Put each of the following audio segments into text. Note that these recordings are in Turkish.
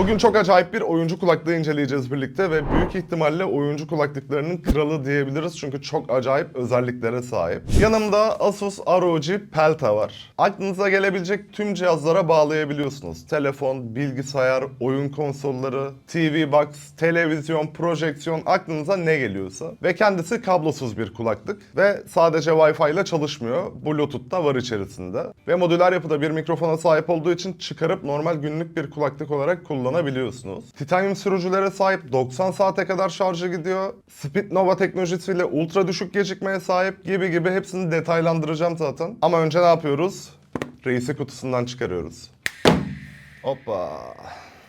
Bugün çok acayip bir oyuncu kulaklığı inceleyeceğiz birlikte ve büyük ihtimalle oyuncu kulaklıklarının kralı diyebiliriz çünkü çok acayip özelliklere sahip. Yanımda Asus ROG Pelta var. Aklınıza gelebilecek tüm cihazlara bağlayabiliyorsunuz. Telefon, bilgisayar, oyun konsolları, TV box, televizyon, projeksiyon aklınıza ne geliyorsa. Ve kendisi kablosuz bir kulaklık ve sadece Wi-Fi ile çalışmıyor. Bluetooth da var içerisinde. Ve modüler yapıda bir mikrofona sahip olduğu için çıkarıp normal günlük bir kulaklık olarak kullanabiliyorsunuz. Titanium sürücülere sahip 90 saate kadar şarjı gidiyor. Speed Nova teknolojisiyle ultra düşük gecikmeye sahip gibi gibi hepsini detaylandıracağım zaten. Ama önce ne yapıyoruz? Reisi kutusundan çıkarıyoruz. Hoppa.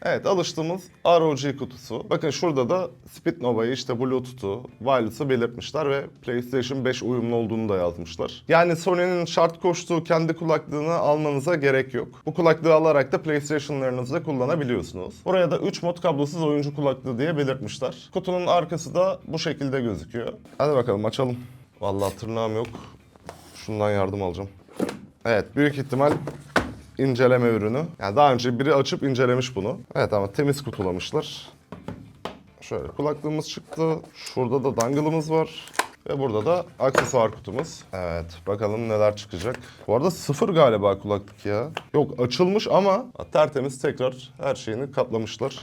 Evet alıştığımız ROG kutusu. Bakın şurada da Speed Nova'yı işte Bluetooth'u, wireless'ı belirtmişler ve PlayStation 5 uyumlu olduğunu da yazmışlar. Yani Sony'nin şart koştuğu kendi kulaklığını almanıza gerek yok. Bu kulaklığı alarak da PlayStation'larınızda kullanabiliyorsunuz. Buraya da 3 mod kablosuz oyuncu kulaklığı diye belirtmişler. Kutunun arkası da bu şekilde gözüküyor. Hadi bakalım açalım. Vallahi tırnağım yok. Şundan yardım alacağım. Evet büyük ihtimal inceleme ürünü. Yani daha önce biri açıp incelemiş bunu. Evet ama temiz kutulamışlar. Şöyle kulaklığımız çıktı. Şurada da dangle'ımız var. Ve burada da aksesuar kutumuz. Evet bakalım neler çıkacak. Bu arada sıfır galiba kulaklık ya. Yok açılmış ama tertemiz tekrar her şeyini katlamışlar.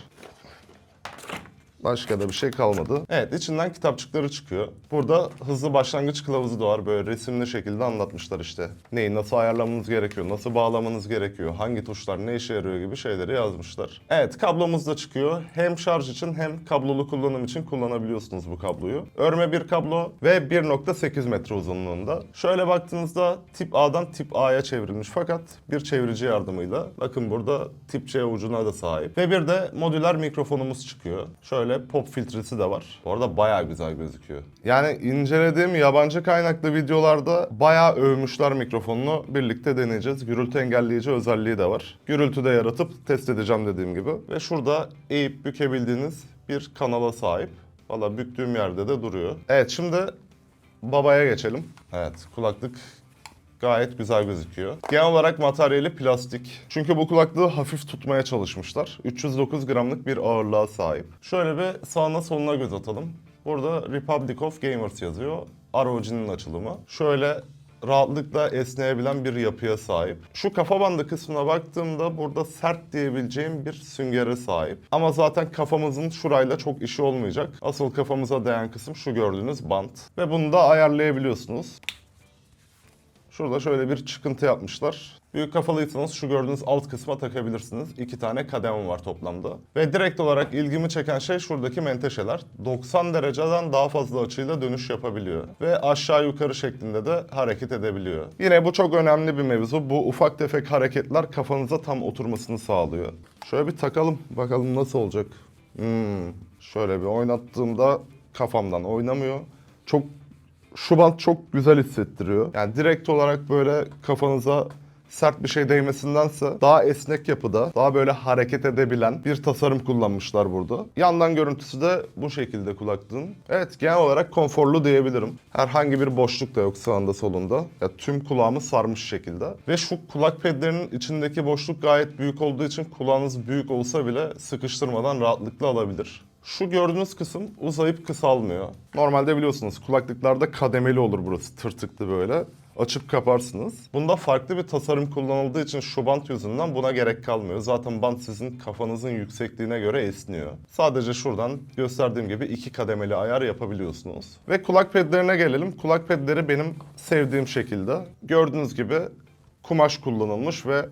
Başka da bir şey kalmadı. Evet içinden kitapçıkları çıkıyor. Burada hızlı başlangıç kılavuzu da var. Böyle resimli şekilde anlatmışlar işte. Neyi nasıl ayarlamanız gerekiyor, nasıl bağlamanız gerekiyor, hangi tuşlar ne işe yarıyor gibi şeyleri yazmışlar. Evet kablomuz da çıkıyor. Hem şarj için hem kablolu kullanım için kullanabiliyorsunuz bu kabloyu. Örme bir kablo ve 1.8 metre uzunluğunda. Şöyle baktığınızda tip A'dan tip A'ya çevrilmiş fakat bir çevirici yardımıyla. Bakın burada tip C ucuna da sahip. Ve bir de modüler mikrofonumuz çıkıyor. Şöyle pop filtresi de var. Bu arada bayağı güzel gözüküyor. Yani incelediğim yabancı kaynaklı videolarda bayağı övmüşler mikrofonunu. Birlikte deneyeceğiz. Gürültü engelleyici özelliği de var. Gürültü de yaratıp test edeceğim dediğim gibi. Ve şurada eğip bükebildiğiniz bir kanala sahip. Valla büktüğüm yerde de duruyor. Evet şimdi babaya geçelim. Evet kulaklık gayet güzel gözüküyor. Genel olarak materyali plastik. Çünkü bu kulaklığı hafif tutmaya çalışmışlar. 309 gramlık bir ağırlığa sahip. Şöyle bir sağına soluna göz atalım. Burada Republic of Gamers yazıyor. ROG'nin açılımı. Şöyle rahatlıkla esneyebilen bir yapıya sahip. Şu kafa bandı kısmına baktığımda burada sert diyebileceğim bir süngere sahip. Ama zaten kafamızın şurayla çok işi olmayacak. Asıl kafamıza değen kısım şu gördüğünüz bant. Ve bunu da ayarlayabiliyorsunuz. Şurada şöyle bir çıkıntı yapmışlar. Büyük kafalıysanız şu gördüğünüz alt kısma takabilirsiniz. İki tane kademe var toplamda. Ve direkt olarak ilgimi çeken şey şuradaki menteşeler. 90 dereceden daha fazla açıyla dönüş yapabiliyor. Ve aşağı yukarı şeklinde de hareket edebiliyor. Yine bu çok önemli bir mevzu. Bu ufak tefek hareketler kafanıza tam oturmasını sağlıyor. Şöyle bir takalım. Bakalım nasıl olacak. Hmm. Şöyle bir oynattığımda kafamdan oynamıyor. Çok şu bant çok güzel hissettiriyor. Yani direkt olarak böyle kafanıza sert bir şey değmesindense daha esnek yapıda, daha böyle hareket edebilen bir tasarım kullanmışlar burada. Yandan görüntüsü de bu şekilde kulaklığın. Evet genel olarak konforlu diyebilirim. Herhangi bir boşluk da yok sağında solunda. Ya tüm kulağımı sarmış şekilde. Ve şu kulak pedlerinin içindeki boşluk gayet büyük olduğu için kulağınız büyük olsa bile sıkıştırmadan rahatlıkla alabilir. Şu gördüğünüz kısım uzayıp kısalmıyor. Normalde biliyorsunuz kulaklıklarda kademeli olur burası tırtıklı böyle. Açıp kaparsınız. Bunda farklı bir tasarım kullanıldığı için şu bant yüzünden buna gerek kalmıyor. Zaten bant sizin kafanızın yüksekliğine göre esniyor. Sadece şuradan gösterdiğim gibi iki kademeli ayar yapabiliyorsunuz. Ve kulak pedlerine gelelim. Kulak pedleri benim sevdiğim şekilde. Gördüğünüz gibi kumaş kullanılmış ve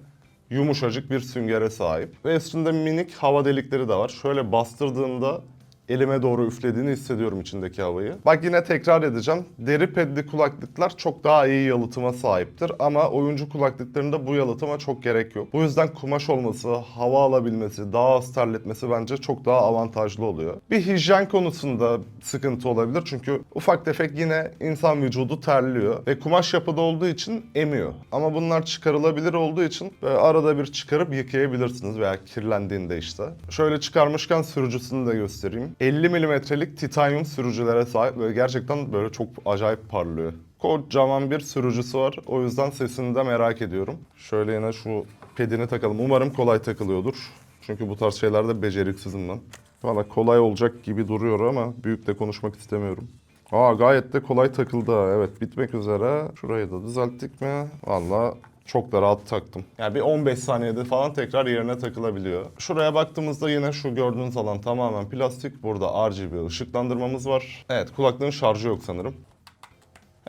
yumuşacık bir süngere sahip. Ve üstünde minik hava delikleri de var. Şöyle bastırdığımda elime doğru üflediğini hissediyorum içindeki havayı. Bak yine tekrar edeceğim. Deri pedli kulaklıklar çok daha iyi yalıtıma sahiptir ama oyuncu kulaklıklarında bu yalıtıma çok gerek yok. Bu yüzden kumaş olması, hava alabilmesi, daha az terletmesi bence çok daha avantajlı oluyor. Bir hijyen konusunda sıkıntı olabilir çünkü ufak tefek yine insan vücudu terliyor ve kumaş yapıda olduğu için emiyor. Ama bunlar çıkarılabilir olduğu için böyle arada bir çıkarıp yıkayabilirsiniz veya kirlendiğinde işte. Şöyle çıkarmışken sürücüsünü de göstereyim. 50 milimetrelik titanyum sürücülere sahip ve gerçekten böyle çok acayip parlıyor. Kocaman bir sürücüsü var. O yüzden sesini de merak ediyorum. Şöyle yine şu pedini takalım. Umarım kolay takılıyordur. Çünkü bu tarz şeylerde beceriksizim ben. Valla kolay olacak gibi duruyor ama büyük de konuşmak istemiyorum. Aa gayet de kolay takıldı. Evet bitmek üzere. Şurayı da düzelttik mi? Valla çok da rahat taktım. Yani bir 15 saniyede falan tekrar yerine takılabiliyor. Şuraya baktığımızda yine şu gördüğünüz alan tamamen plastik. Burada RGB ışıklandırmamız var. Evet kulaklığın şarjı yok sanırım.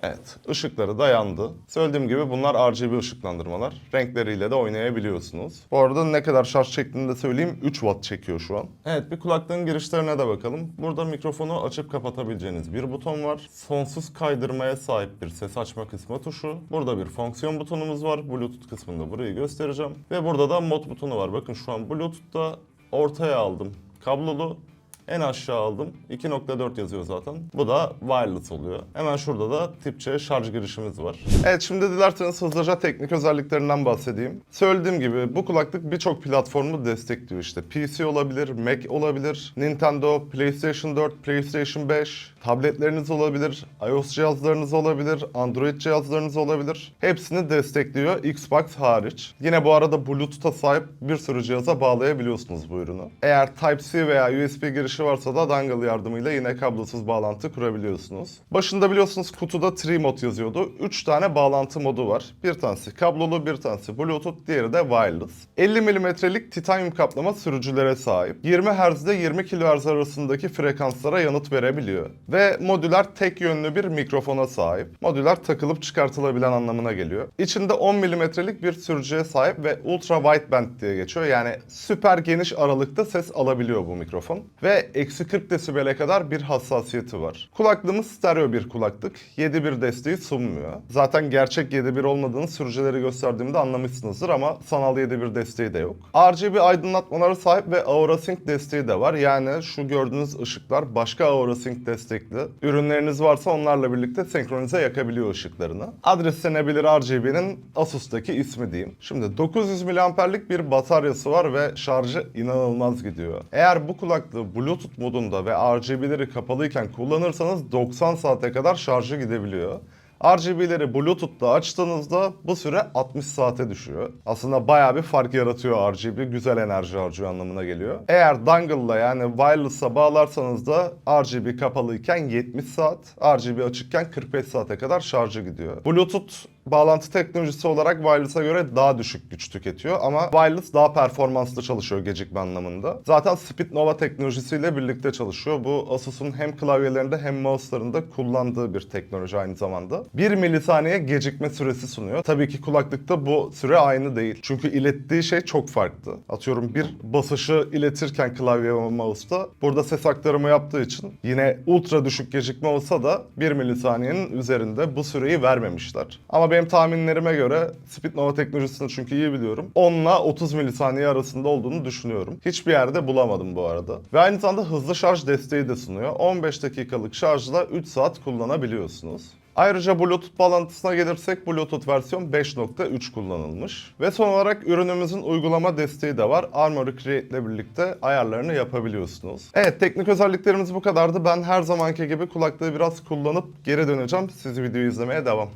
Evet, ışıkları da yandı. Söylediğim gibi bunlar RGB ışıklandırmalar. Renkleriyle de oynayabiliyorsunuz. Bu arada ne kadar şarj çektiğini de söyleyeyim. 3 watt çekiyor şu an. Evet, bir kulaklığın girişlerine de bakalım. Burada mikrofonu açıp kapatabileceğiniz bir buton var. Sonsuz kaydırmaya sahip bir ses açma kısmı tuşu. Burada bir fonksiyon butonumuz var. Bluetooth kısmında burayı göstereceğim. Ve burada da mod butonu var. Bakın şu an Bluetooth'ta ortaya aldım. Kablolu en aşağı aldım. 2.4 yazıyor zaten. Bu da wireless oluyor. Hemen şurada da tip C şarj girişimiz var. Evet şimdi dilerseniz hızlıca teknik özelliklerinden bahsedeyim. Söylediğim gibi bu kulaklık birçok platformu destekliyor işte. PC olabilir, Mac olabilir, Nintendo, PlayStation 4, PlayStation 5, tabletleriniz olabilir, iOS cihazlarınız olabilir, Android cihazlarınız olabilir. Hepsini destekliyor Xbox hariç. Yine bu arada Bluetooth'a sahip bir sürü cihaza bağlayabiliyorsunuz bu ürünü. Eğer Type-C veya USB girişi varsa da dongle yardımıyla yine kablosuz bağlantı kurabiliyorsunuz. Başında biliyorsunuz kutuda Tree Mode yazıyordu. 3 tane bağlantı modu var. Bir tanesi kablolu, bir tanesi Bluetooth, diğeri de wireless. 50 mm'lik titanyum kaplama sürücülere sahip. 20 Hz ile 20 kHz arasındaki frekanslara yanıt verebiliyor. Ve modüler tek yönlü bir mikrofona sahip. Modüler takılıp çıkartılabilen anlamına geliyor. İçinde 10 mm'lik bir sürücüye sahip ve ultra wideband diye geçiyor. Yani süper geniş aralıkta ses alabiliyor bu mikrofon. Ve eksi 40 desibele kadar bir hassasiyeti var. Kulaklığımız stereo bir kulaklık. 7.1 desteği sunmuyor. Zaten gerçek 7.1 olmadığını sürücüleri gösterdiğimde anlamışsınızdır ama sanal 7.1 desteği de yok. RGB aydınlatmaları sahip ve AuraSync desteği de var. Yani şu gördüğünüz ışıklar başka AuraSync destekli. Ürünleriniz varsa onlarla birlikte senkronize yakabiliyor ışıklarını. Adreslenebilir RGB'nin Asus'taki ismi diyeyim. Şimdi 900 mAh'lik bir bataryası var ve şarjı inanılmaz gidiyor. Eğer bu kulaklığı Bluetooth modunda ve RGB'leri kapalıyken kullanırsanız 90 saate kadar şarjı gidebiliyor. RGB'leri Bluetooth'ta açtığınızda bu süre 60 saate düşüyor. Aslında bayağı bir fark yaratıyor RGB. Güzel enerji harcıyor anlamına geliyor. Eğer dongle'la yani wireless'a bağlarsanız da RGB kapalıyken 70 saat, RGB açıkken 45 saate kadar şarjı gidiyor. Bluetooth bağlantı teknolojisi olarak wireless'a göre daha düşük güç tüketiyor ama wireless daha performanslı çalışıyor gecikme anlamında. Zaten Speednova teknolojisiyle birlikte çalışıyor. Bu Asus'un hem klavyelerinde hem mouse'larında kullandığı bir teknoloji aynı zamanda. 1 milisaniye gecikme süresi sunuyor. Tabii ki kulaklıkta bu süre aynı değil. Çünkü ilettiği şey çok farklı. Atıyorum bir basışı iletirken klavye ve mouse'da burada ses aktarımı yaptığı için yine ultra düşük gecikme olsa da 1 milisaniyenin üzerinde bu süreyi vermemişler. Ama benim tahminlerime göre Speednova teknolojisini çünkü iyi biliyorum. 10 ile 30 milisaniye arasında olduğunu düşünüyorum. Hiçbir yerde bulamadım bu arada. Ve aynı zamanda hızlı şarj desteği de sunuyor. 15 dakikalık şarjla 3 saat kullanabiliyorsunuz. Ayrıca Bluetooth bağlantısına gelirsek Bluetooth versiyon 5.3 kullanılmış. Ve son olarak ürünümüzün uygulama desteği de var. Armoury Create ile birlikte ayarlarını yapabiliyorsunuz. Evet teknik özelliklerimiz bu kadardı. Ben her zamanki gibi kulaklığı biraz kullanıp geri döneceğim. Siz videoyu izlemeye devam.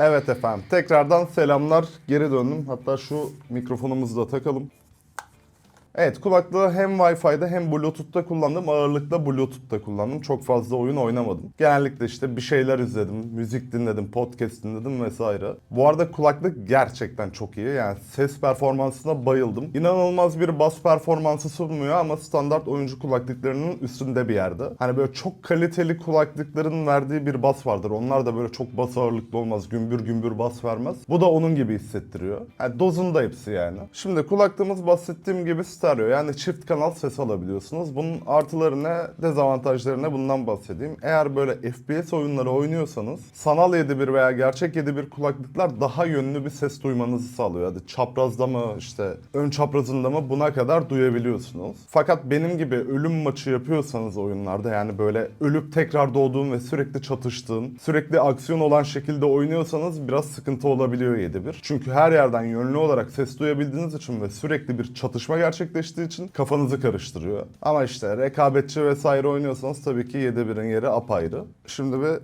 Evet efendim tekrardan selamlar geri döndüm. Hatta şu mikrofonumuzu da takalım. Evet kulaklığı hem Wi-Fi'de hem Bluetooth'ta kullandım. Ağırlıkla Bluetooth'ta kullandım. Çok fazla oyun oynamadım. Genellikle işte bir şeyler izledim, müzik dinledim, podcast dinledim vesaire. Bu arada kulaklık gerçekten çok iyi. Yani ses performansına bayıldım. İnanılmaz bir bas performansı sunmuyor ama standart oyuncu kulaklıklarının üstünde bir yerde. Hani böyle çok kaliteli kulaklıkların verdiği bir bas vardır. Onlar da böyle çok bas ağırlıklı olmaz. Gümbür gümbür bas vermez. Bu da onun gibi hissettiriyor. Yani dozunda hepsi yani. Şimdi kulaklığımız bahsettiğim gibi stereo. Yani çift kanal ses alabiliyorsunuz. Bunun artıları ne, dezavantajları ne bundan bahsedeyim. Eğer böyle FPS oyunları oynuyorsanız sanal 7.1 veya gerçek 7.1 kulaklıklar daha yönlü bir ses duymanızı sağlıyor. Hadi çaprazda mı işte ön çaprazında mı buna kadar duyabiliyorsunuz. Fakat benim gibi ölüm maçı yapıyorsanız oyunlarda yani böyle ölüp tekrar doğduğun ve sürekli çatıştığın, sürekli aksiyon olan şekilde oynuyorsanız biraz sıkıntı olabiliyor 7.1. Çünkü her yerden yönlü olarak ses duyabildiğiniz için ve sürekli bir çatışma gerçekleştiği için kafanızı karıştırıyor. Ama işte rekabetçi vesaire oynuyorsanız tabii ki 7.1'in yeri apayrı. Şimdi bir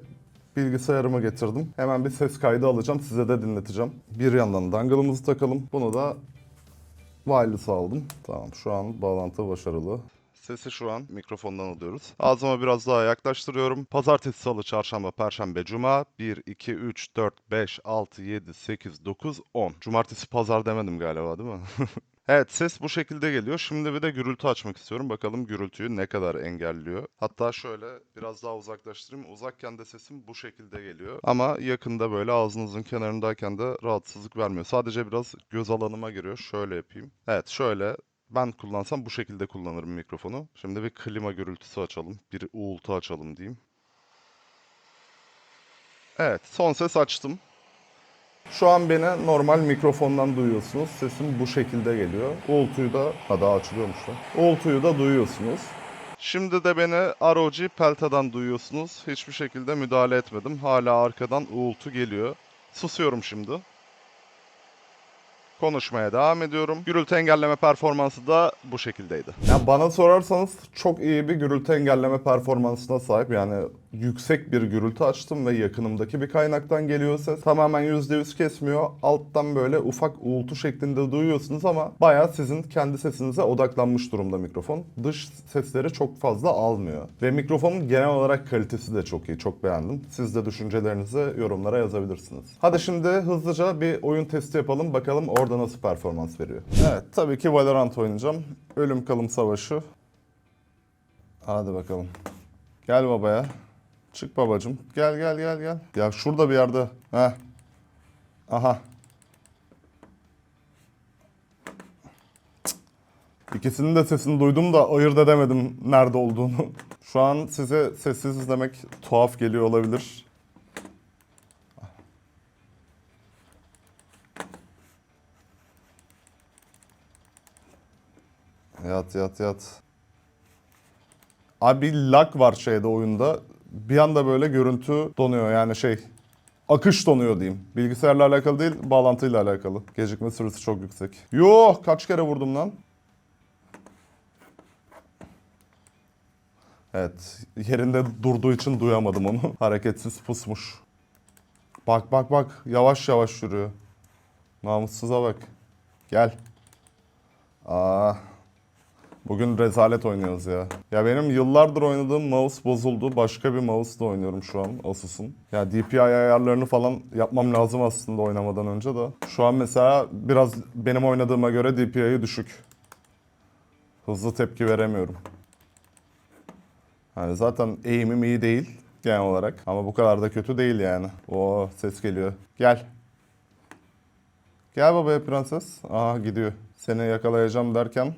bilgisayarımı getirdim. Hemen bir ses kaydı alacağım. Size de dinleteceğim. Bir yandan dangle'ımızı takalım. Bunu da Wireless aldım. Tamam şu an bağlantı başarılı. Sesi şu an mikrofondan alıyoruz. Ağzıma biraz daha yaklaştırıyorum. Pazartesi, salı, çarşamba, perşembe, cuma. 1, 2, 3, 4, 5, 6, 7, 8, 9, 10. Cumartesi, pazar demedim galiba değil mi? Evet ses bu şekilde geliyor. Şimdi bir de gürültü açmak istiyorum. Bakalım gürültüyü ne kadar engelliyor. Hatta şöyle biraz daha uzaklaştırayım. Uzakken de sesim bu şekilde geliyor. Ama yakında böyle ağzınızın kenarındayken de rahatsızlık vermiyor. Sadece biraz göz alanıma giriyor. Şöyle yapayım. Evet şöyle ben kullansam bu şekilde kullanırım mikrofonu. Şimdi bir klima gürültüsü açalım. Bir uğultu açalım diyeyim. Evet son ses açtım. Şu an beni normal mikrofondan duyuyorsunuz. Sesim bu şekilde geliyor. Uğultuyu da, ha daha açılıyormuş lan. Uğultuyu da duyuyorsunuz. Şimdi de beni ROG Pelta'dan duyuyorsunuz. Hiçbir şekilde müdahale etmedim. Hala arkadan uğultu geliyor. Susuyorum şimdi. Konuşmaya devam ediyorum. Gürültü engelleme performansı da bu şekildeydi. Ya bana sorarsanız çok iyi bir gürültü engelleme performansına sahip. Yani yüksek bir gürültü açtım ve yakınımdaki bir kaynaktan geliyor ses. Tamamen %100 kesmiyor. Alttan böyle ufak uğultu şeklinde duyuyorsunuz ama bayağı sizin kendi sesinize odaklanmış durumda mikrofon. Dış sesleri çok fazla almıyor. Ve mikrofonun genel olarak kalitesi de çok iyi. Çok beğendim. Siz de düşüncelerinizi yorumlara yazabilirsiniz. Hadi şimdi hızlıca bir oyun testi yapalım. Bakalım orada nasıl performans veriyor. Evet tabii ki Valorant oynayacağım. Ölüm kalım savaşı. Hadi bakalım. Gel babaya. Çık babacım. Gel gel gel gel. Ya şurada bir yerde. Heh. Aha. İkisinin de sesini duydum da ayırt edemedim nerede olduğunu. Şu an size sessiz izlemek tuhaf geliyor olabilir. Yat yat yat. Abi lag var şeyde oyunda. Bir anda böyle görüntü donuyor yani şey akış donuyor diyeyim. Bilgisayarla alakalı değil, bağlantıyla alakalı. Gecikme süresi çok yüksek. Yo, kaç kere vurdum lan? Evet, yerinde durduğu için duyamadım onu. Hareketsiz pusmuş. Bak bak bak, yavaş yavaş yürüyor. Namussuza bak. Gel. Aa. Bugün rezalet oynuyoruz ya. Ya benim yıllardır oynadığım mouse bozuldu. Başka bir mouse'la oynuyorum şu an Asus'un. Ya DPI ayarlarını falan yapmam lazım aslında oynamadan önce de. Şu an mesela biraz benim oynadığıma göre DPI'yi düşük. Hızlı tepki veremiyorum. Hani zaten eğimim iyi değil genel olarak. Ama bu kadar da kötü değil yani. Oo ses geliyor. Gel. Gel babaya prenses. Aha gidiyor. Seni yakalayacağım derken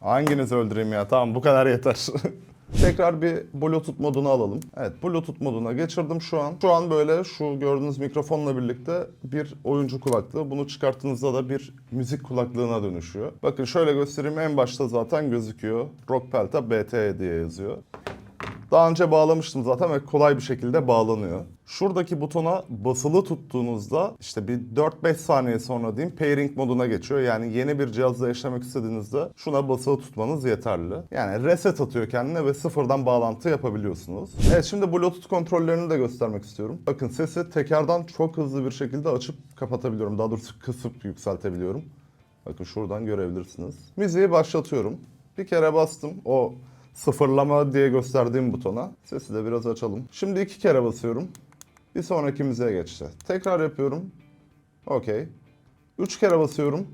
Hanginizi öldüreyim ya? Tamam bu kadar yeter. Tekrar bir Bluetooth modunu alalım. Evet Bluetooth moduna geçirdim şu an. Şu an böyle şu gördüğünüz mikrofonla birlikte bir oyuncu kulaklığı. Bunu çıkarttığınızda da bir müzik kulaklığına dönüşüyor. Bakın şöyle göstereyim en başta zaten gözüküyor. Rock Pelta BT diye yazıyor. Daha önce bağlamıştım zaten ve kolay bir şekilde bağlanıyor. Şuradaki butona basılı tuttuğunuzda işte bir 4-5 saniye sonra diyeyim pairing moduna geçiyor. Yani yeni bir cihazla yaşamak istediğinizde şuna basılı tutmanız yeterli. Yani reset atıyor kendine ve sıfırdan bağlantı yapabiliyorsunuz. Evet şimdi Bluetooth kontrollerini de göstermek istiyorum. Bakın sesi tekerden çok hızlı bir şekilde açıp kapatabiliyorum. Daha doğrusu kısıp yükseltebiliyorum. Bakın şuradan görebilirsiniz. Müziği başlatıyorum. Bir kere bastım. O sıfırlama diye gösterdiğim butona. Sesi de biraz açalım. Şimdi iki kere basıyorum. Bir sonraki müziğe geçti. Tekrar yapıyorum. Okey. Üç kere basıyorum.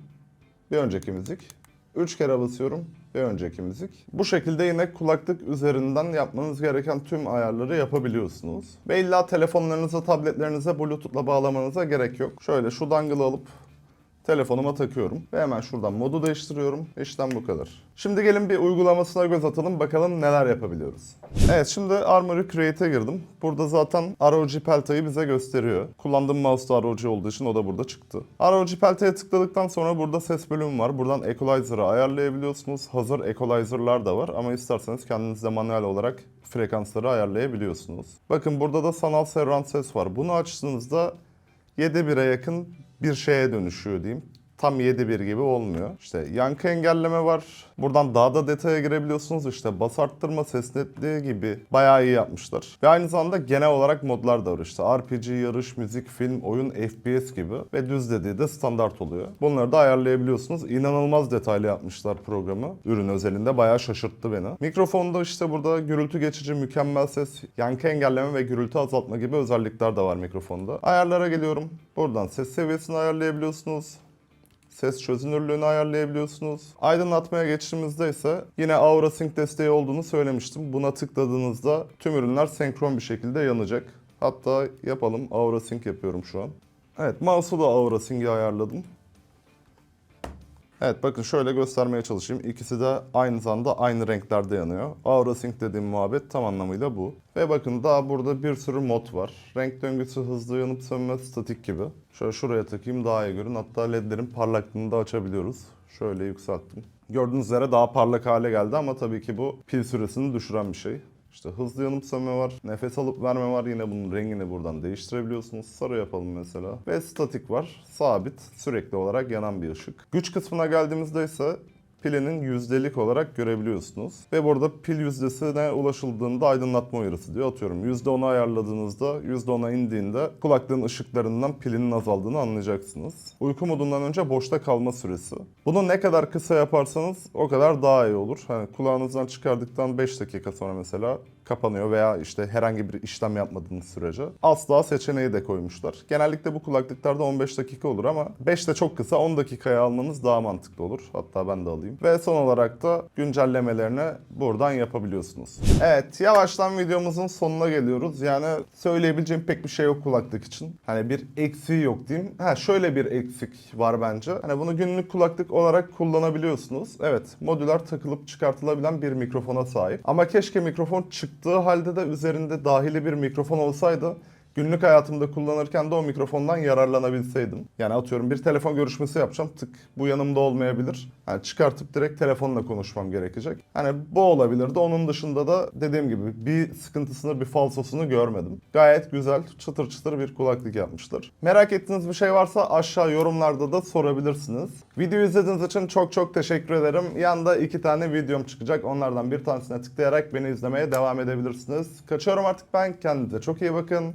Bir önceki müzik. Üç kere basıyorum. Bir önceki müzik. Bu şekilde yine kulaklık üzerinden yapmanız gereken tüm ayarları yapabiliyorsunuz. Ve illa telefonlarınıza, tabletlerinize Bluetooth'la bağlamanıza gerek yok. Şöyle şu dangle'ı alıp telefonuma takıyorum ve hemen şuradan modu değiştiriyorum. İşlem bu kadar. Şimdi gelin bir uygulamasına göz atalım bakalım neler yapabiliyoruz. Evet şimdi Armory Create'e girdim. Burada zaten ROG Pelta'yı bize gösteriyor. Kullandığım mouse da ROG olduğu için o da burada çıktı. ROG Pelta'ya tıkladıktan sonra burada ses bölümü var. Buradan Equalizer'ı ayarlayabiliyorsunuz. Hazır Equalizer'lar da var ama isterseniz kendiniz de manuel olarak frekansları ayarlayabiliyorsunuz. Bakın burada da sanal surround ses var. Bunu açtığınızda 7 bire yakın bir şeye dönüşüyor diyeyim. Tam 7.1 gibi olmuyor. İşte yankı engelleme var. Buradan daha da detaya girebiliyorsunuz. İşte bas arttırma, ses netliği gibi bayağı iyi yapmışlar. Ve aynı zamanda genel olarak modlar da var işte. RPG, yarış, müzik, film, oyun, FPS gibi. Ve düz dediği de standart oluyor. Bunları da ayarlayabiliyorsunuz. İnanılmaz detaylı yapmışlar programı. Ürün özelinde bayağı şaşırttı beni. Mikrofonda işte burada gürültü geçici, mükemmel ses, yankı engelleme ve gürültü azaltma gibi özellikler de var mikrofonda. Ayarlara geliyorum. Buradan ses seviyesini ayarlayabiliyorsunuz. Ses çözünürlüğünü ayarlayabiliyorsunuz. Aydınlatmaya geçtiğimizde ise yine Aura Sync desteği olduğunu söylemiştim. Buna tıkladığınızda tüm ürünler senkron bir şekilde yanacak. Hatta yapalım. Aura Sync yapıyorum şu an. Evet, mouse'u da Aura Sync'i ayarladım. Evet bakın şöyle göstermeye çalışayım. İkisi de aynı zamanda aynı renklerde yanıyor. Aura Sync dediğim muhabbet tam anlamıyla bu. Ve bakın daha burada bir sürü mod var. Renk döngüsü, hızlı yanıp sönme, statik gibi. Şöyle şuraya takayım daha iyi görün. Hatta ledlerin parlaklığını da açabiliyoruz. Şöyle yükselttim. Gördüğünüz üzere daha parlak hale geldi ama tabii ki bu pil süresini düşüren bir şey. İşte hızlı yanıp sönme var, nefes alıp verme var. Yine bunun rengini buradan değiştirebiliyorsunuz. Sarı yapalım mesela. Ve statik var. Sabit, sürekli olarak yanan bir ışık. Güç kısmına geldiğimizde ise pilinin yüzdelik olarak görebiliyorsunuz. Ve burada pil yüzdesine ulaşıldığında aydınlatma uyarısı diyor. Atıyorum %10'a ayarladığınızda %10'a indiğinde kulaklığın ışıklarından pilinin azaldığını anlayacaksınız. Uyku modundan önce boşta kalma süresi. Bunu ne kadar kısa yaparsanız o kadar daha iyi olur. Hani kulağınızdan çıkardıktan 5 dakika sonra mesela kapanıyor veya işte herhangi bir işlem yapmadığınız sürece. Asla seçeneği de koymuşlar. Genellikle bu kulaklıklarda 15 dakika olur ama 5 de çok kısa 10 dakikaya almanız daha mantıklı olur. Hatta ben de alayım. Ve son olarak da güncellemelerini buradan yapabiliyorsunuz. Evet yavaştan videomuzun sonuna geliyoruz. Yani söyleyebileceğim pek bir şey yok kulaklık için. Hani bir eksiği yok diyeyim. Ha şöyle bir eksik var bence. Hani bunu günlük kulaklık olarak kullanabiliyorsunuz. Evet modüler takılıp çıkartılabilen bir mikrofona sahip. Ama keşke mikrofon çıktığı halde de üzerinde dahili bir mikrofon olsaydı günlük hayatımda kullanırken de o mikrofondan yararlanabilseydim. Yani atıyorum bir telefon görüşmesi yapacağım tık bu yanımda olmayabilir. Yani çıkartıp direkt telefonla konuşmam gerekecek. Hani bu olabilirdi. Onun dışında da dediğim gibi bir sıkıntısını bir falsosunu görmedim. Gayet güzel çıtır çıtır bir kulaklık yapmışlar. Merak ettiğiniz bir şey varsa aşağı yorumlarda da sorabilirsiniz. Videoyu izlediğiniz için çok çok teşekkür ederim. Yanda iki tane videom çıkacak. Onlardan bir tanesine tıklayarak beni izlemeye devam edebilirsiniz. Kaçıyorum artık ben. Kendinize çok iyi bakın.